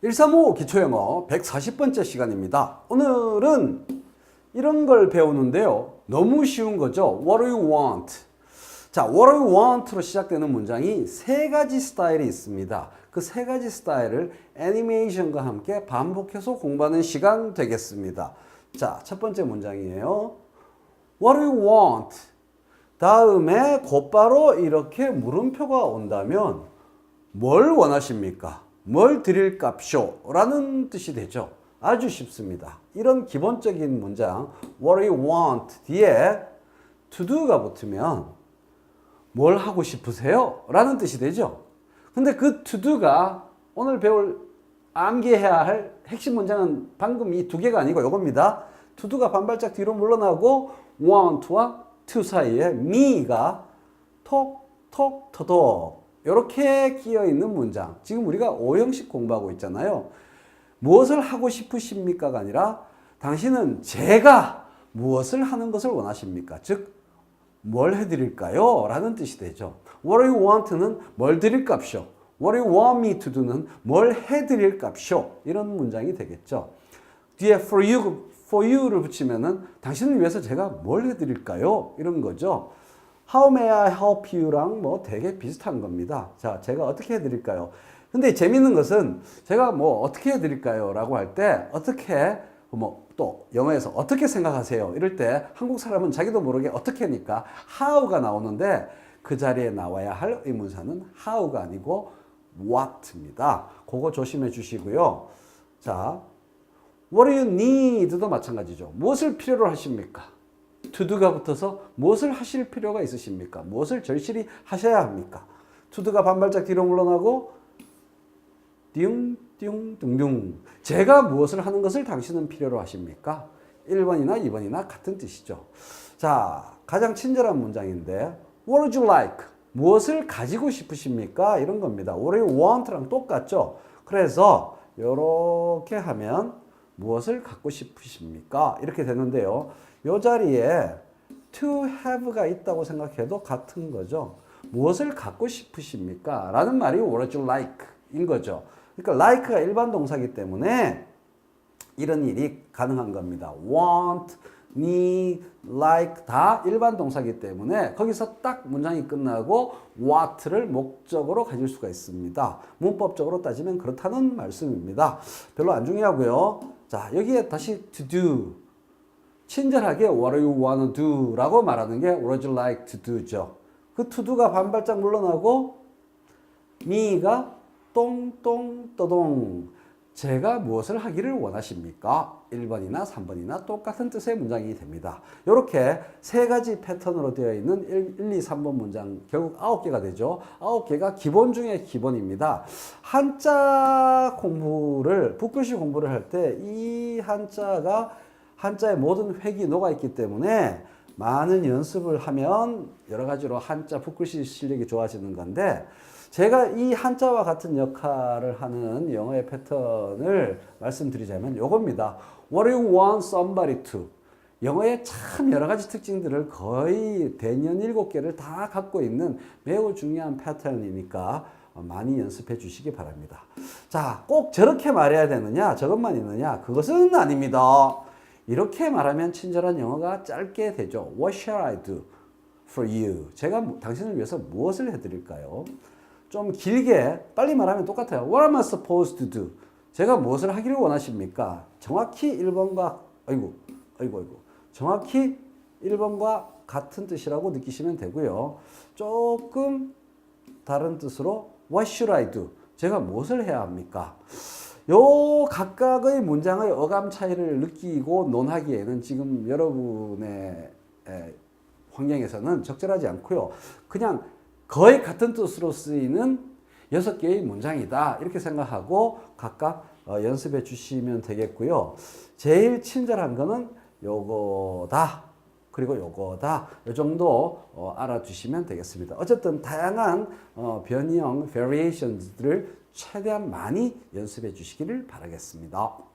135 기초영어 140번째 시간입니다. 오늘은 이런 걸 배우는데요. 너무 쉬운 거죠. What do you want? 자, What do you want로 시작되는 문장이 세 가지 스타일이 있습니다. 그 세 가지 스타일을 애니메이션과 함께 반복해서 공부하는 시간 되겠습니다. 자, 첫 번째 문장이에요. What do you want? 다음에 곧바로 이렇게 물음표가 온다면 뭘 원하십니까? 뭘 드릴 값쇼? 라는 뜻이 되죠. 아주 쉽습니다. 이런 기본적인 문장 What do you want? 뒤에 to do가 붙으면 뭘 하고 싶으세요? 라는 뜻이 되죠. 근데 그 to do가 오늘 배울 암기해야 할 핵심 문장은 방금 이 두 개가 아니고 이겁니다. to do가 반발짝 뒤로 물러나고 want와 to 사이에 me가 톡 톡 터덕 이렇게 끼어 있는 문장. 지금 우리가 오형식 공부하고 있잖아요. 무엇을 하고 싶으십니까가 아니라 당신은 제가 무엇을 하는 것을 원하십니까? 즉, 뭘 해드릴까요? 라는 뜻이 되죠. What do you want는 뭘 드릴 값이요. What do you want me to do는 뭘 해드릴 값이요. 이런 문장이 되겠죠. 뒤에 for you, for you를 붙이면은 당신을 위해서 제가 뭘 해드릴까요? 이런 거죠. How may I help you랑 뭐 되게 비슷한 겁니다. 자, 제가 어떻게 해드릴까요? 근데 재밌는 것은 제가 뭐 어떻게 해드릴까요? 라고 할 때 어떻게 뭐 또 영어에서 어떻게 생각하세요? 이럴 때 한국 사람은 자기도 모르게 어떻게 하니까 how가 나오는데 그 자리에 나와야 할 의문사는 how가 아니고 what입니다. 그거 조심해 주시고요. 자, what do you need도 마찬가지죠. 무엇을 필요로 하십니까? Do가 붙어서 무엇을 하실 필요가 있으십니까? 무엇을 절실히 하셔야 합니까? do가 반발짝 뒤로 물러나고 띵 띵 둥둥 제가 무엇을 하는 것을 당신은 필요로 하십니까? 1번이나 2번이나 같은 뜻이죠. 자, 가장 친절한 문장인데 What would you like? 무엇을 가지고 싶으십니까? 이런 겁니다. What do you want랑 똑같죠? 그래서 이렇게 하면 무엇을 갖고 싶으십니까? 이렇게 되는데요. 이 자리에 to have가 있다고 생각해도 같은 거죠. 무엇을 갖고 싶으십니까? 라는 말이 what you like? 인 거죠. 그러니까 like가 일반 동사기 때문에 이런 일이 가능한 겁니다. want, need, like 다 일반 동사기 때문에 거기서 딱 문장이 끝나고 what를 목적으로 가질 수가 있습니다. 문법적으로 따지면 그렇다는 말씀입니다. 별로 안 중요하고요. 자, 여기에 다시 to do. 친절하게 what do you wanna do 라고 말하는 게 what would you like to do죠. 그 to do가 반발짝 물러나고 me가 똥똥 떠동 제가 무엇을 하기를 원하십니까? 1번이나 3번이나 똑같은 뜻의 문장이 됩니다. 이렇게 세 가지 패턴으로 되어 있는 1, 1 2, 3번 문장 결국 9개가 되죠. 9개가 기본 중에 기본입니다. 한자 공부를 붓글씨 공부를 할 때 이 한자가 한자의 모든 획이 녹아 있기 때문에 많은 연습을 하면 여러 가지로 한자 붓글씨 실력이 좋아지는 건데 제가 이 한자와 같은 역할을 하는 영어의 패턴을 말씀드리자면 요겁니다. What do you want somebody to? 영어의 참 여러 가지 특징들을 거의 대년 일곱 개를 다 갖고 있는 매우 중요한 패턴이니까 많이 연습해 주시기 바랍니다. 자, 꼭 저렇게 말해야 되느냐, 저것만 있느냐, 그것은 아닙니다. 이렇게 말하면 친절한 영어가 짧게 되죠. What shall I do for you? 제가 당신을 위해서 무엇을 해드릴까요? 좀 길게 빨리 말하면 똑같아요. What am I supposed to do? 제가 무엇을 하기를 원하십니까? 정확히 1번과 아이고 아이고 아이고 정확히 1번과 같은 뜻이라고 느끼시면 되고요. 조금 다른 뜻으로 What should I do? 제가 무엇을 해야 합니까? 요 각각의 문장의 어감 차이를 느끼고 논하기에는 지금 여러분의 에, 환경에서는 적절하지 않고요. 그냥 거의 같은 뜻으로 쓰이는 여섯 개의 문장이다. 이렇게 생각하고 각각 어, 연습해 주시면 되겠고요. 제일 친절한 거는 요거다. 그리고 요거다. 요 정도 어, 알아두시면 되겠습니다. 어쨌든 다양한 어, 변형, variations들을 최대한 많이 연습해 주시기를 바라겠습니다.